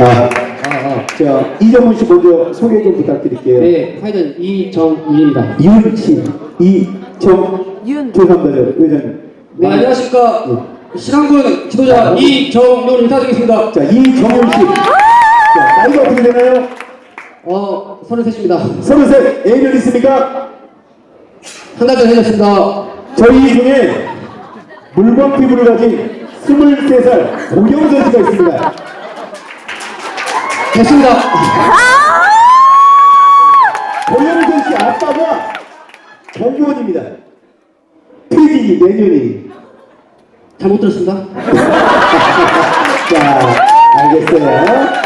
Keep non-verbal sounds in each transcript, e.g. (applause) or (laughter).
아, 아, 아. 자, 이정훈 씨 먼저 소개 좀 부탁드릴게요. 네, 사회자님 이정윤입니다. 이윤 씨, 이정, 윤. 죄송합니다, 회장님. 네, 안녕하십니까. 신안군 지도자 이정윤 인사드리겠습니다. 자, 이정훈 씨. 자, 나이가 어떻게 되나요? 어, 33입니다. 서른셋, 애년 있습니까? 한 달 전에 해졌습니다. 저희 중에 물광 피부를 가진 23살 고경선 씨가 있습니다. 됐습니다. 고경선 씨 아빠가 정교원입니다. PD 내년이. 잘못 들었습니다. (laughs) 자, 알겠어요.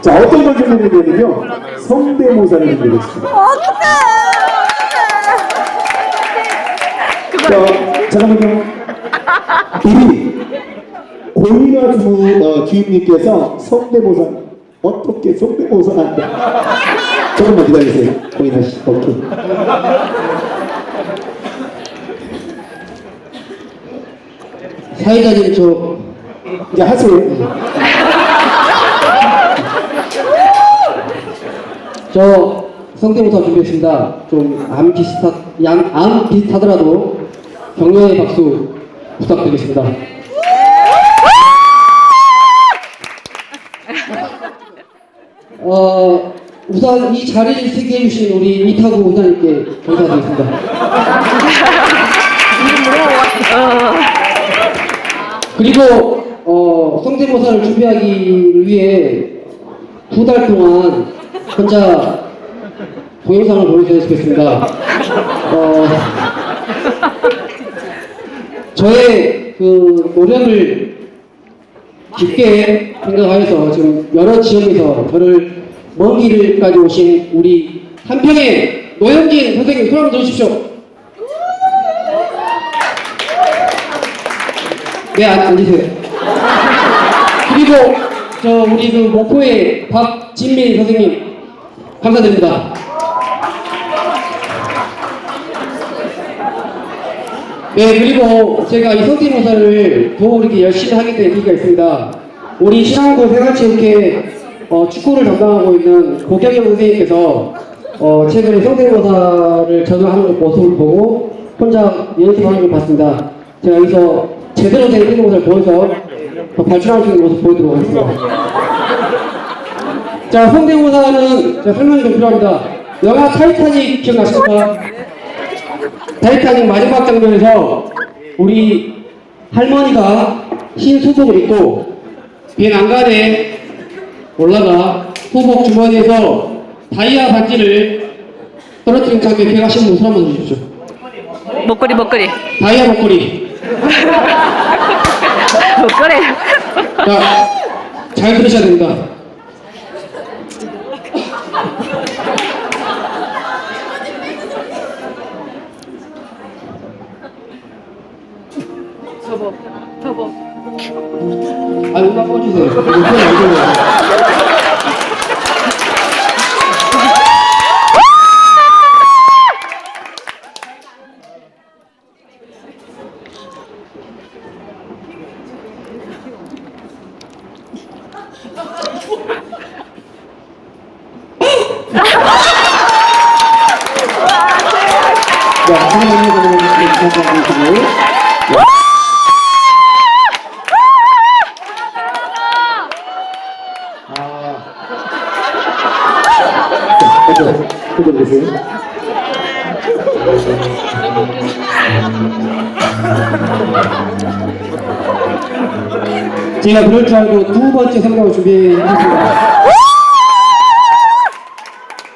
자, 어떤 걸 준비했냐면요. 성대모사를 준비했습니다. 자, 잠깐만요. 우리 고인화 주무 어, 주임님께서 성대모사 어떻게 성대모사 한다. 조금만 기다리세요. 고인화 씨. 오케이. 사회자님 저 이제 하세요. 저 성대모사 준비했습니다. 좀안 비슷하, 양, 안 비슷하더라도 격려의 박수 부탁드리겠습니다. 어, 우선 이 자리를 쓰게 해주신 우리 이타구 의사님께 감사드리겠습니다. 그리고 어, 성대모사를 준비하기를 위해 두 달 동안 혼자 동영상을 보여줘야 좋겠습니다. 어, 저의 그 노력을 깊게 생각하여서 지금 여러 지역에서 저를 먼 길까지 오신 우리 한평의 노영진 선생님 손 한번 들어주십시오. 네, 안, 앉으세요. 그리고 저 우리 그 목포의 박진민 선생님 감사드립니다. 네, 그리고 제가 이 성대모사를 더 이렇게 열심히 하게 된 계기가 있습니다. 우리 신안고 생활체육회 어, 축구를 담당하고 있는 고경영 선생님께서 어, 최근에 성대모사를 저도 하는 모습을 보고 혼자 연습하는 걸 봤습니다. 제가 여기서 제대로 된 성대모사를 보여서 더 발전할 수 있는 모습 보여드리도록 하겠습니다. 자, 성대모사는 제가 설명이 좀 필요합니다. 영화 타이타닉 기억나십니까? 타이타닉 마지막 장면에서 우리 할머니가 흰 수복을 입고 배 난간에 올라가 수복 주머니에서 다이아 반지를 떨어뜨린 장면 기억하시는 분손 한번 주십시오. 목걸이 목걸이 다이아 목걸이. (laughs) 목걸이 자, 잘 들으셔야 됩니다. 저거 저거. 아, 음악 꺼주세요. 자, 하나님 하나님 감사드리고 보세요. 제가 그럴 줄 알고 두 번째 성경을 준비했습니다.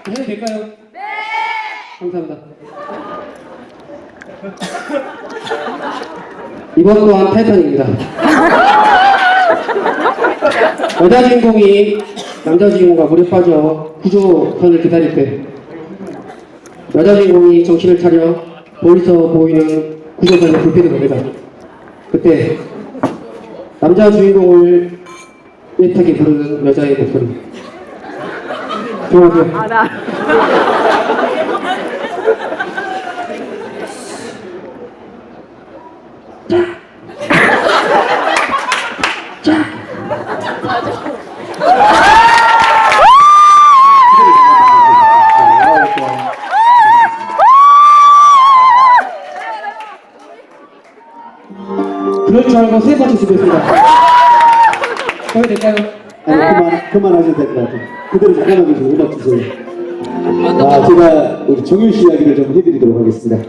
해도 될까요? 네! 감사합니다. 이번 또한 타이탄입니다. 여자 주인공이 남자 주인공과 물에 빠져 구조선을 기다릴 때 여자 주인공이 정신을 차려 멀리서 보이는 구조선에 불피는 겁니다. 그때 남자 주인공을 애타게 부르는 여자의 목소리. 좋아하세요? 알아 알고 세 번째 쓰겠습니다. 해도 될까요? 아니, 그만, 그만하셔도 될 것 같아요. 그대로 잠깐만 계시고 음악 주세요. 아, 제가 우리 정윤 씨 이야기를 좀 해드리도록 하겠습니다.